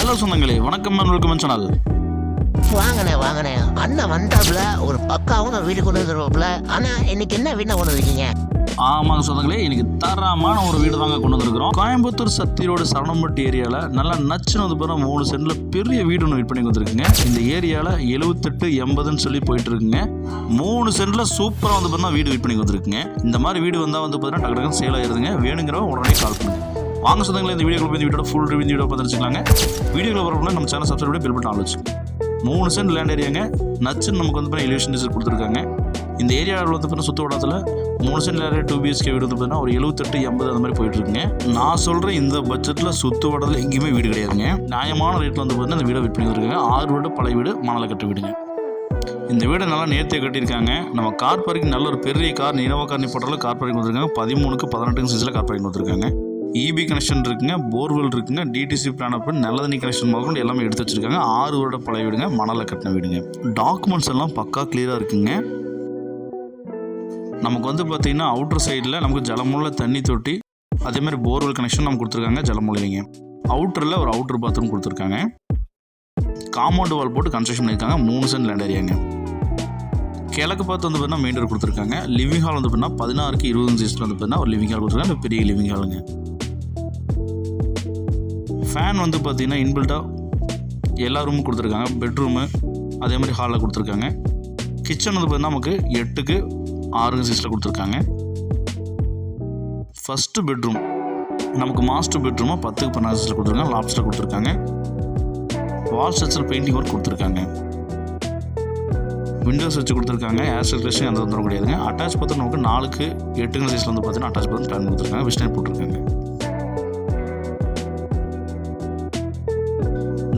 Hello சொந்தங்களே வணக்கம் welcome channel. வாங்கண்ணே வாங்கண்ணே அண்ணன் வந்தாப்புல ஒரு பக்காவும் வீடு கொண்டு வந்துருவாப்புல. ஆனா இன்னைக்கு என்ன வீணா கொண்டு வந்திருக்கீங்க? ஆமாங்க சொந்தங்களே இன்னைக்கு தரமான ஒரு வீடு தாங்க கொண்டு வந்திருக்கிறோம். கோயம்புத்தூர் சத்தி ரோடு சரணம்பட்டி ஏரியாவில் நல்லா நச்சுன்னு வந்து பாருங்க மூணு சென்டில் பெரிய வீடு ஒன்று பண்ணி வந்துருக்குங்க இந்த ஏரியாவில் எழுபத்தெட்டு எண்பதுன்னு சொல்லி போயிட்டு இருக்குங்க மூணு சென்டில் சூப்பராக வந்து பார்த்தீங்கன்னா வீடு பண்ணி வந்துருக்குங்க இந்த மாதிரி வீடு வந்தால் வந்து பார்த்தீங்கன்னா டக்கு டக்குன்னு சேல் ஆயிருதுங்க. வேணுங்கிறவங்க உடனே கால் பண்ணுங்க. வாங்க சொந்தங்களை இந்த வீடியோ இந்த வீடியோ ஃபுல் ரிவ்யூ வீடியோ பார்த்து வச்சுக்கலாங்க வீடியோவில் வரப்போ நம்ம சேனல் சப்ஸ்கிரைப் பில் பட்டன் ஆள் மூணு சென்ட் லேண்ட் ஏரியாங்க நச்சுன்னு நமக்கு வந்து எலிவேஷன் டிசைன் கொடுத்துருக்காங்க. இந்த ஏரியாவில் வந்து பார்த்தீங்கன்னா சுற்று வட்டாரத்தில் மூணு சென்ட் லேண்ட் டூ பிஹெச்கே வீடு வந்து பார்த்தீங்கன்னா ஒரு எழுபத்தெட்டு எண்பது அந்த மாதிரி போயிட்டு இருக்குங்க. நான் சொல்கிற இந்த பட்ஜெட்டில் சுற்று வட்டாரத்தில் எங்கேயுமே வீடு கிடையாதுங்க. நியாயமான ரேட்டில் வந்து பார்த்தீங்கன்னா இந்த வீடை விற்பனை இருக்காங்க ஆறு வீடு பழைய வீடு மணலை கட்ட வீடுங்க. இந்த வீடை நல்லா நேர்த்தியாக கட்டியிருக்காங்க. நம்ம கார் பார்க்கிங் நல்ல ஒரு பெரிய கார் நீரவ கார் நிப்பாட்டில் கார் பார்க்கிங் வந்துருக்காங்க பதிமூணுக்கு பதினெட்டுக்கு சிசில் கார் பார்க்கிங் வந்துருக்காங்க இபி கனெக்ஷன் இருக்குங்க போர்வெல் இருக்குங்க டிடிசி பிளான் அப்போ நல்ல தண்ணி கனெக்ஷன் முதற்கொண்டு எல்லாமே எடுத்து வச்சிருக்காங்க. ஆறு வருட பழைய வீடுங்க மணலை கட்டின வீடுங்க. டாக்குமெண்ட்ஸ் எல்லாம் பக்கா கிளியராக இருக்குங்க. நமக்கு வந்து பார்த்தீங்கன்னா அவுட்டர் சைடில் நமக்கு ஜலமுள்ள தண்ணி தொட்டி அதேமாதிரி போர்வெல் கனெக்ஷன் நமக்கு கொடுத்துருக்காங்க ஜலமூலிங்க அவுட்டரில் ஒரு அவுட்டர் பாத்ரூம் கொடுத்துருக்காங்க. காம்பவுண்ட் வால் போட்டு கன்ஸ்ட்ரக்ஷன் பண்ணியிருக்காங்க மூணு சென்ட் லேண்ட் ஏரியாங்க கிழக்கு பார்த்து வந்து பார்த்தீங்கன்னா மெயின் டோர் கொடுத்துருக்காங்க. லிவிங் ஹால் வந்து பார்த்தீங்கன்னா பதினாறுக்கு இருபது சைஸில் வந்து பார்த்தீங்கன்னா ஒரு லிவிங் ஹால் கொடுத்துருக்காங்க பெரிய லிவிங் ஹாலுங்க ஃபேன் வந்து பார்த்தீங்கன்னா இன்பில்ட்டாக எல்லா ரூமும் கொடுத்துருக்காங்க. பெட்ரூமு அதே மாதிரி ஹாலில் கொடுத்துருக்காங்க. கிச்சன் வந்து பார்த்தீங்கன்னா நமக்கு எட்டுக்கு ஆறு சைஸில் கொடுத்துருக்காங்க. ஃபஸ்ட்டு பெட்ரூம் நமக்கு மாஸ்டர் பெட்ரூமாக பத்துக்கு பன்னெண்டு சிக்ஸில் கொடுத்துருக்காங்க. லாப்ஸ்டர் கொடுத்துருக்காங்க. வால் ஸ்ட்ரக்சர் பெயிண்டிங் ஒர்க் கொடுத்துருக்காங்க. விண்டோஸ் வச்சு கொடுத்துருக்காங்க. ஏர் சர்க்குலேஷன் எந்த தொந்தரவும் கிடையாதுங்க. அட்டாச் பார்த்து நமக்கு நாலுக்கு எட்டுங்கிற சைஸில் வந்து பார்த்தீங்கன்னா அட்டாச் பார்த்து பிளான் கொடுத்துருக்காங்க. விஷ்ணன் போட்டிருக்காங்க.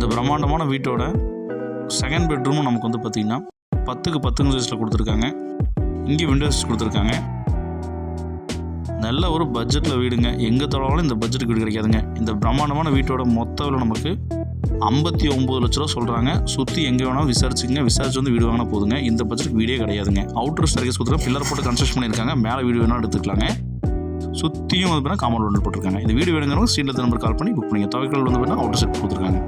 இந்த பிரம்மாண்டமான வீட்டோட செகண்ட் பெட்ரூமும் நமக்கு வந்து பார்த்திங்கன்னா பத்துக்கு பத்துங்க சைஸில் கொடுத்துருக்காங்க. இங்கே விண்டோஸ் கொடுத்துருக்காங்க. நல்ல ஒரு பட்ஜெட்டில் வீடுங்க. எங்கே தொலைவாலும் இந்த பட்ஜெட்டுக்கு வீடு கிடைக்காதுங்க. இந்த பிரம்மாண்டமான வீட்டோட மொத்த விலை நமக்கு ஐம்பத்தி ஒம்பது லட்ச ரூபா சொல்கிறாங்க சுற்றி எங்கே வேணாலும் விசாரிச்சுங்க விசாரிச்சு வந்து வீடு வாங்கினா போதுங்க. இந்த பட்ஜெட்டுக்கு வீடே கிடையாதுங்க. அவுட்டர் சர்வீஸ் கொடுத்துருக்காங்க பில்லர் போட்டு கன்ஸ்ட்ரக்ஷன் பண்ணியிருக்காங்க. மேலே வீடு வேணாலும் எடுத்துக்கலாங்க. சுற்றியும் வந்து பார்த்தீங்கன்னா காமன் போட்டிருக்காங்க. இந்த வீடு வேணுங்கிறவங்க ஸ்க்ரீனில் நம்பர் கால் பண்ணி புக் பண்ணிங்க தொகைகள் வந்து பார்த்தீங்கன்னா அவுட்டர் செட் கொடுத்துருக்காங்க